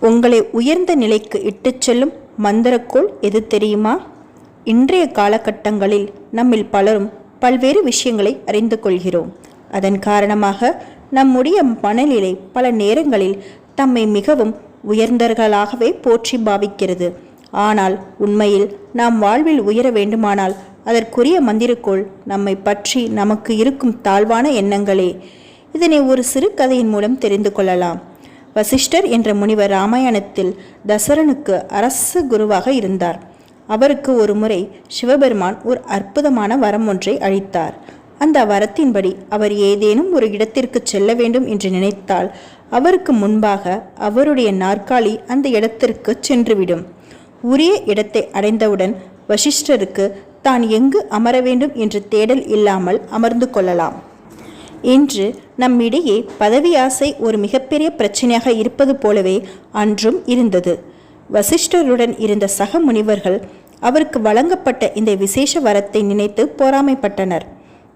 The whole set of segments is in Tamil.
உங்களை உயர்ந்த நிலைக்கு இட்டுச் செல்லும் மந்திரக்கோள் எது தெரியுமா? இன்றைய காலகட்டங்களில் நம்மில் பலரும் பல்வேறு விஷயங்களை அறிந்து கொள்கிறோம். அதன் காரணமாக நம்முடைய மனநிலை பல நேரங்களில் தம்மை மிகவும் உயர்ந்தவர்களாகவே போற்றி பாவிக்கிறது. ஆனால் உண்மையில் நாம் வாழ்வில் உயர வேண்டுமானால் அதற்குரிய மந்திரக்கோள் நம்மை பற்றி நமக்கு இருக்கும் தாழ்வான எண்ணங்களே. இதனை ஒரு சிறு கதையின் மூலம் தெரிந்து கொள்ளலாம். வசிஷ்டர் என்ற முனிவர் ராமாயணத்தில் தசரனுக்கு அரசு குருவாக இருந்தார். அவருக்கு ஒரு முறை சிவபெருமான் ஒரு அற்புதமான வரம் ஒன்றை அளித்தார். அந்த வரத்தின்படி அவர் ஏதேனும் ஒரு இடத்திற்கு செல்ல வேண்டும் என்று நினைத்தால் அவருக்கு முன்பாக அவருடைய நாற்காலி அந்த இடத்திற்கு சென்றுவிடும். உரிய இடத்தை அடைந்தவுடன் வசிஷ்டருக்கு தான் எங்கு அமர வேண்டும் என்று தேடல் இல்லாமல் அமர்ந்து கொள்ளலாம். இன்று நம்மிடையே பதவி ஆசை ஒரு மிகப்பெரிய பிரச்சனையாக இருப்பது போலவே அன்றும் இருந்தது. வசிஷ்டருடன் இருந்த சக முனிவர்கள் அவருக்கு வழங்கப்பட்ட இந்த விசேஷ வரத்தை நினைத்து பொறாமைப்பட்டனர்.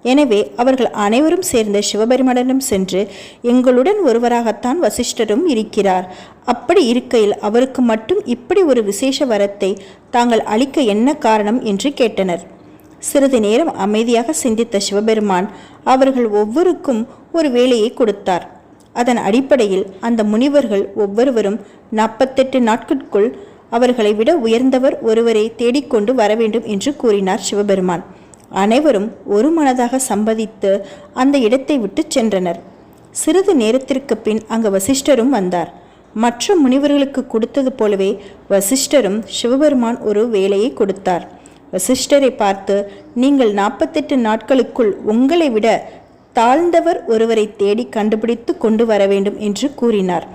எனவே அவர்கள் அனைவரும் சேர்ந்த சிவபெருமடனும் சென்று எங்களுடன் ஒருவராகத்தான் வசிஷ்டரும் இருக்கிறார். அப்படி இருக்கையில் அவருக்கு மட்டும் இப்படி ஒரு விசேஷ வரத்தை தாங்கள் அளிக்க என்ன காரணம்? என்று கேட்டனர். சிறிது நேரம் அமைதியாக சிந்தித்த சிவபெருமான் அவர்கள் ஒவ்வொருக்கும் ஒரு வேலையை கொடுத்தார். அதன் அடிப்படையில் அந்த முனிவர்கள் ஒவ்வொருவரும் நாற்பத்தெட்டு நாட்களுக்குள் அவர்களை விட உயர்ந்தவர் ஒருவரை தேடிக்கொண்டு வர வேண்டும் என்று கூறினார் சிவபெருமான். அனைவரும் ஒரு மனதாக சம்பதித்து அந்த இடத்தை விட்டு சென்றனர். சிறிது நேரத்திற்கு பின் அங்கு வசிஷ்டரும் வந்தார். மற்ற முனிவர்களுக்கு கொடுத்தது போலவே வசிஷ்டரும் சிவபெருமான் ஒரு வேலையை கொடுத்தார். வசிஷ்டரை பார்த்து நீங்கள் நாற்பத்தெட்டு நாட்களுக்குள் உங்களை விட தாழ்ந்தவர் ஒருவரை தேடி கண்டுபிடித்து கொண்டு வர வேண்டும் என்று கூறினார்.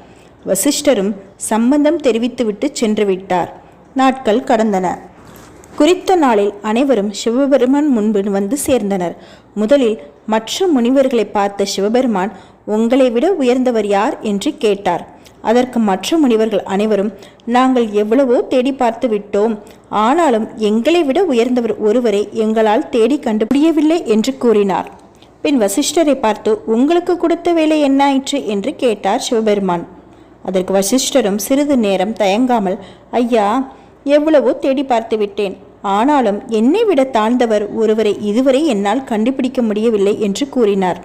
வசிஷ்டரும் சம்பந்தம் தெரிவித்துவிட்டு சென்று விட்டார் நாட்கள் கடந்தன. குறித்த நாளில் அனைவரும் சிவபெருமான் முன்பு வந்து சேர்ந்தனர். முதலில் மற்ற முனிவர்களை பார்த்த சிவபெருமான் உங்களை விட உயர்ந்தவர் யார்? என்று கேட்டார். அதற்கு மற்ற முனிவர்கள் அனைவரும் நாங்கள் எவ்வளவோ தேடி பார்த்து விட்டோம். ஆனாலும் எங்களை விட உயர்ந்தவர் ஒருவரை எங்களால் தேடி கண்டுபிடியவில்லை என்று கூறினார். பின் வசிஷ்டரை பார்த்து உங்களுக்கு கொடுத்த வேலை என்ன ஆயிற்று என்று கேட்டார் சிவபெருமான். அதற்கு வசிஷ்டரும் சிறிது நேரம் தயங்காமல் ஐயா எவ்வளவோ தேடி பார்த்து விட்டேன். ஆனாலும் என்னை விட தாழ்ந்தவர் ஒருவரை இதுவரை என்னால் கண்டுபிடிக்க முடியவில்லை என்று கூறினார்.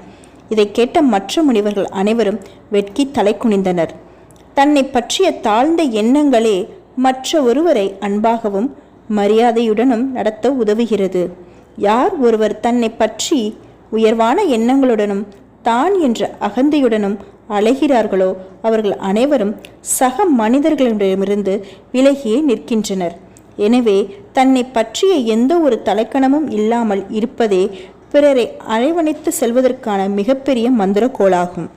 இதை கேட்ட மற்ற முனிவர்கள் அனைவரும் வெட்கி தலை குனிந்தனர். தன்னை பற்றிய தாழ்ந்த எண்ணங்களே மற்ற ஒருவரை அன்பாகவும் மரியாதையுடனும் நடத்த உதவுகிறது. யார் ஒருவர் தன்னை பற்றி உயர்வான எண்ணங்களுடனும் தான் என்ற அகந்தையுடனும் அலைகிறார்களோ அவர்கள் அனைவரும் சக மனிதர்களிடமிருந்து விலகியே நிற்கின்றனர். எனவே தன்னை பற்றிய எந்த ஒரு தலைக்கணமும் இல்லாமல் இருப்பதே பிறரை அரவணைத்து செல்வதற்கான மிகப்பெரிய மந்திரக்கோளாகும்.